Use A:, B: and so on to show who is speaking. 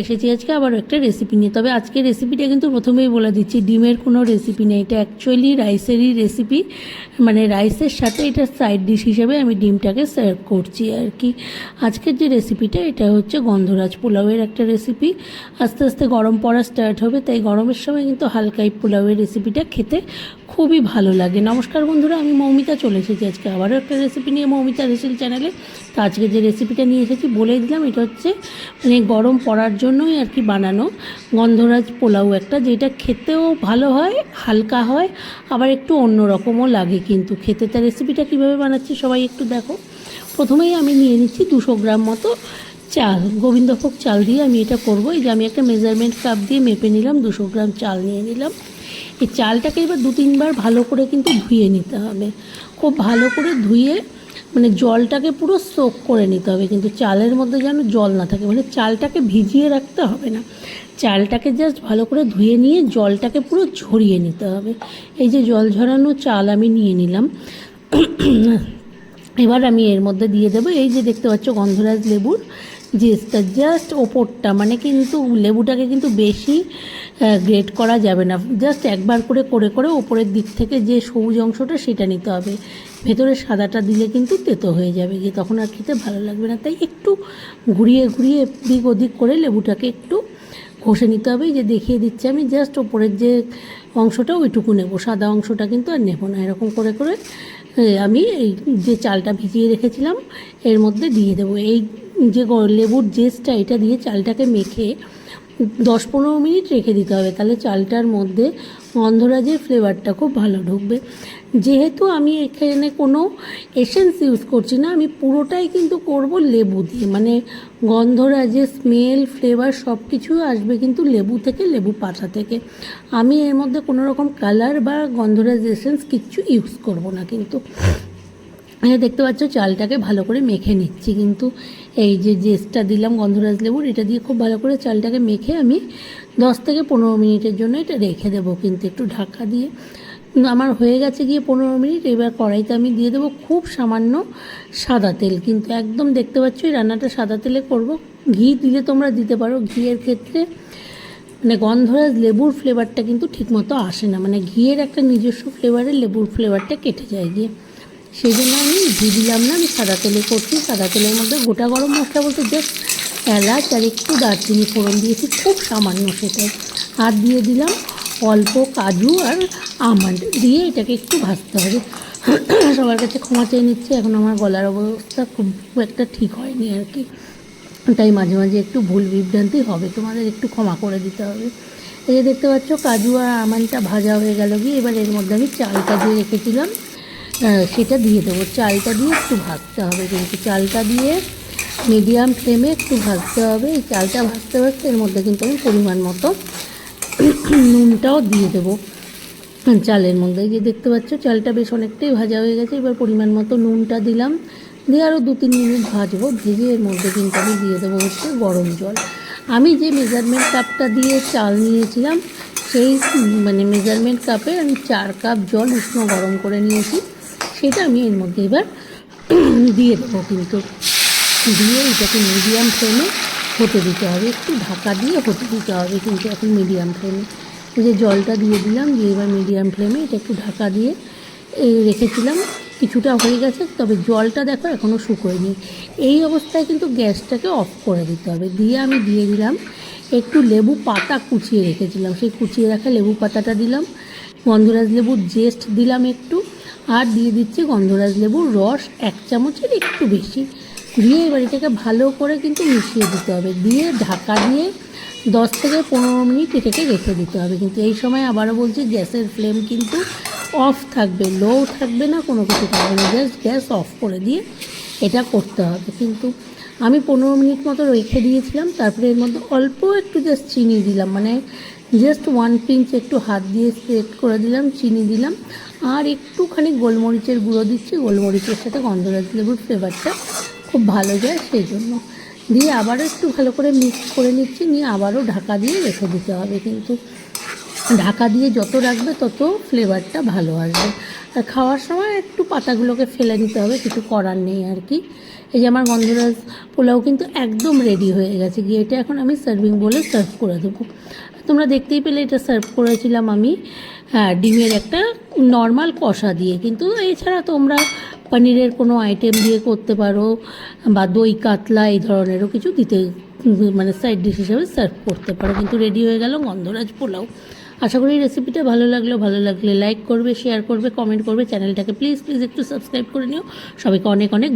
A: এসেছি আজকে আবার একটা রেসিপি নিয়ে। তবে আজকে রেসিপিটা কিন্তু প্রথমেই বলে দিচ্ছি, ডিমের কোনো রেসিপি নেই। এটা অ্যাকচুয়ালি রাইসেরই রেসিপি মানে রাইসের সাথে এটা সাইড ডিশ হিসেবে আমি ডিমটাকে সার্ভ করছি আর কি। আজকের যে রেসিপিটা এটা হচ্ছে গন্ধরাজ পোলাওয়ের একটা রেসিপি আস্তে আস্তে গরম পড়া স্টার্ট হবে, তাই গরমের সময় কিন্তু হালকাই পোলাওয়ের রেসিপিটা খেতে খুবই ভালো লাগে। নমস্কার বন্ধুরা, আমি মৌমিতা চলে এসেছি আজকে আবারও একটা রেসিপি নিয়ে মৌমিতা রেসিপি চ্যানেলে। তো আজকে যে রেসিপিটা নিয়ে এসেছি, বলেই দিলাম, এটা হচ্ছে মানে গরম পড়ার জন্যই আর কি বানানো। গন্ধরাজ পোলাও একটা, যেটা খেতেও ভালো হয়, হালকা হয়, আবার একটু অন্য রকমও লাগে কিন্তু। খেতে তার রেসিপিটা কীভাবে বানাচ্ছি সবাই একটু দেখো। প্রথমেই আমি নিয়ে নিচ্ছি দুশো গ্রাম মতো চাল, গোবিন্দভোগ চাল দিয়ে আমি এটা করব। এই যে আমি একটা মেজারমেন্ট কাপ দিয়ে মেপে নিলাম, দুশো গ্রাম চাল নিয়ে নিলাম। এই চালটাকে এবার দু তিনবার ভালো করে কিন্তু ধুয়ে নিতে হবে। খুব ভালো করে ধুয়ে মানে জলটাকে পুরো সোক করে নিতে হবে, কিন্তু চালের মধ্যে যেন জল না থাকে মানে চালটাকে ভিজিয়ে রাখতে হবে না। চালটাকে জাস্ট ভালো করে ধুয়ে নিয়ে জলটাকে পুরো ঝরিয়ে নিতে হবে। এই যে জল ঝরানো চাল আমি নিয়ে নিলাম। এবার আমি এর মধ্যে দিয়ে দেবো। এই যে দেখতে পাচ্ছ গন্ধরাজ লেবুর জেসটা জাস্ট ওপরটা মানে কিন্তু লেবুটাকে কিন্তু বেশি গ্রেট করা যাবে না। জাস্ট একবার করে করে করে ওপরের দিক থেকে যে সবুজ অংশটা সেটা নিতে হবে। ভেতরে সাদাটা দিলে কিন্তু তেতো হয়ে যাবে, গিয়ে তখন আর খেতে ভালো লাগবে না। তাই একটু ঘুরিয়ে ঘুরিয়ে দিক ওদিক করে লেবুটাকে একটু ঘষে নিতে হবে। যে দেখিয়ে দিচ্ছি আমি জাস্ট ওপরের যে অংশটা ওইটুকু নেব। সাদা অংশটা কিন্তু আর নেব না। এরকম করে করে আমি এই যে চালটা ভিজিয়ে রেখেছিলাম, এর মধ্যে দিয়ে দেবো। এই যে লেবুর জেসটা, এটা দিয়ে চালটাকে মেখে দশ পনেরো মিনিট রেখে দিতে হবে। তাহলে চালটার মধ্যে গন্ধরাজের ফ্লেভারটা খুব ভালো ঢুকবে। যেহেতু আমি এখানে কোনো এসেন্স ইউজ করছি না, আমি পুরোটাই কিন্তু করব লেবু দিয়ে। মানে গন্ধরাজের স্মেল ফ্লেভার সব কিছু আসবে কিন্তু লেবু থেকে, লেবু পাতা থেকে। আমি এর মধ্যে কোনো রকম কালার বা গন্ধরাজ এসেন্স কিচ্ছু ইউজ করব না কিন্তু। দেখতে পাচ্ছ, চালটাকে ভালো করে মেখে নিচ্ছি কিন্তু এই যে জেসটা দিলাম, গন্ধরাজ লেবুর, এটা দিয়ে খুব ভালো করে চালটাকে মেখে আমি দশ থেকে পনেরো মিনিটের জন্য এটা রেখে দেবো কিন্তু একটু ঢাকা দিয়ে। আমার হয়ে গেছে গিয়ে পনেরো মিনিট, এবার কড়াইতে আমি দিয়ে দেবো খুব সামান্য সাদা তেল। কিন্তু একদম দেখতে পাচ্ছ, এই রান্নাটা সাদা তেলে করব। ঘি দিলে তোমরা দিতে পারো, ঘিয়ের ক্ষেত্রে মানে গন্ধরাজ লেবুর ফ্লেভারটা কিন্তু ঠিকমতো আসে না। মানে ঘিয়ের একটা নিজস্ব ফ্লেভারে লেবুর ফ্লেভারটা কেটে যায় গিয়ে। সেই জন্য আমি ঘি দিলাম না, আমি সাদা তেলে করছি। সাদা তেলের মধ্যে গোটা গরম মশলা বলতে জাস্ট এলাচ আর একটু দারচিনি ফোড়ন দিয়েছি, খুব সামান্য সেটাই। আর দিয়ে দিলাম অল্প কাজু আর আমন্ড, দিয়ে এটাকে একটু ভাজতে হবে। সবার কাছে ক্ষমা চেয়ে নিচ্ছি, এখন আমার গলার অবস্থা খুব একটা ঠিক হয়নি আর কি। তাই মাঝে মাঝে একটু ভুল বিভ্রান্তি হবে, তোমাদের একটু ক্ষমা করে দিতে হবে। এই যে দেখতে পাচ্ছ, কাজু আর আমনটা ভাজা হয়ে গেল গিয়ে, এবার এর মধ্যে আমি চালটা দিয়ে রেখেছিলাম। সেটা দিয়ে দেবো। চালটা দিয়ে একটু ভাজতে হবে কিন্তু চালটা দিয়ে মিডিয়াম ফ্লেমে একটু ভাজতে হবে। এই চালটা ভাজতে ভাজতে এর মধ্যে কিন্তু আমি পরিমাণ মতো নুনটাও দিয়ে দেবো চালের মধ্যে। যে দেখতে পাচ্ছ, চালটা বেশ অনেকটাই ভাজা হয়ে গেছে। এবার পরিমাণ মতো নুনটা দিলাম। দিয়ে আরও দু তিন মিনিট ভাজবো। ভেজে এর মধ্যে কিন্তু আমি দিয়ে দেবো হচ্ছে গরম জল। আমি যে মেজারমেন্ট কাপটা দিয়ে চাল নিয়েছিলাম, সেই মানে মেজারমেন্ট কাপে আমি চার কাপ জল উষ্ণ গরম করে নিয়েছি। সেটা আমি এর মধ্যে এবার দিয়ে দেবো কিন্তু দিয়ে এটাকে মিডিয়াম ফ্লেমে হতে দিতে হবে। একটু ঢাকা দিয়ে হতে দিতে হবে কিন্তু এখন মিডিয়াম ফ্লেমে যে জলটা দিয়ে দিলাম, দিয়ে এবার মিডিয়াম ফ্লেমে এটা একটু ঢাকা দিয়ে রেখেছিলাম। কিছুটা হয়ে গেছে, তবে জলটা দেখো এখনও শুকোয়নি। এই অবস্থায় কিন্তু গ্যাসটাকে অফ করে দিতে হবে। দিয়ে আমি দিয়ে দিলাম একটু লেবু পাতা কুচিয়ে রেখেছিলাম। সেই কুচিয়ে রাখা লেবু পাতাটা দিলাম। গন্ধরাজ লেবুর জেস্ট দিলাম একটু। আর দিয়ে দিচ্ছি গন্ধরাজ লেবুর রস এক চামচের একটু বেশি। দিয়ে এবার এটাকে ভালো করে কিন্তু মিশিয়ে দিতে হবে। দিয়ে ঢাকা দিয়ে দশ থেকে পনেরো মিনিট এটাকে রেখে দিতে হবে। কিন্তু এই সময় আবারও বলছি, গ্যাসের ফ্লেম কিন্তু অফ থাকবে লো থাকবে না, কোনো কিছু থাকবে না। জাস্ট গ্যাস অফ করে দিয়ে এটা করতে হবে। কিন্তু আমি পনেরো মিনিট মতো রেখে দিয়েছিলাম, তারপরে এর মধ্যে অল্প একটু জাস্ট চিনি দিলাম মানে জাস্ট ওয়ান পিঞ্চ একটু হাত দিয়ে স্প্রেড করে দিলাম, চিনি দিলাম, আর একটুখানি গোলমরিচের গুঁড়ো দিচ্ছি, গোলমরিচের সাথে গন্ধরাজ লেবুর ফ্লেভারটা খুব ভালো যায় সেই জন্য। দিয়ে আবারও একটু ভালো করে মিক্স করে নিচ্ছি, নিয়ে আবারও ঢাকা দিয়ে রেখে দিতে হবে কিন্তু। ঢাকা দিয়ে যত রাখবে তত ফ্লেভারটা ভালো আসবে। খাওয়ার সময় একটু পাতাগুলোকে ফেলে দিতে হবে, কিছু করার নেই আর কি। এই যে আমার গন্ধরাজ পোলাও কিন্তু একদম রেডি হয়ে গেছে, গিয়ে এটা এখন আমি সার্ভিং বলে সার্ভ করে দেবো। তোমরা দেখতেই পেলে এটা সার্ভ করেছিলাম আমি ডিমের একটা নর্মাল কষা দিয়ে। কিন্তু এছাড়া তোমরা পনিরের কোনো আইটেম দিয়ে করতে পারো বা দই, কাতলা এই ধরনেরও কিছু দিতে মানে সাইড ডিশ হিসাবে সার্ভ করতে পারো। কিন্তু রেডি হয়ে গেল গন্ধরাজ পোলাও। আশা করি রেসিপিটা ভালো লাগল। ভালো লাগলে লাইক করবে শেয়ার করবে কমেন্ট করবে। চ্যানেলটাকে প্লিজ প্লিজ একটু সাবস্ক্রাইব করে নিও। সবাইকে অনেক অনেক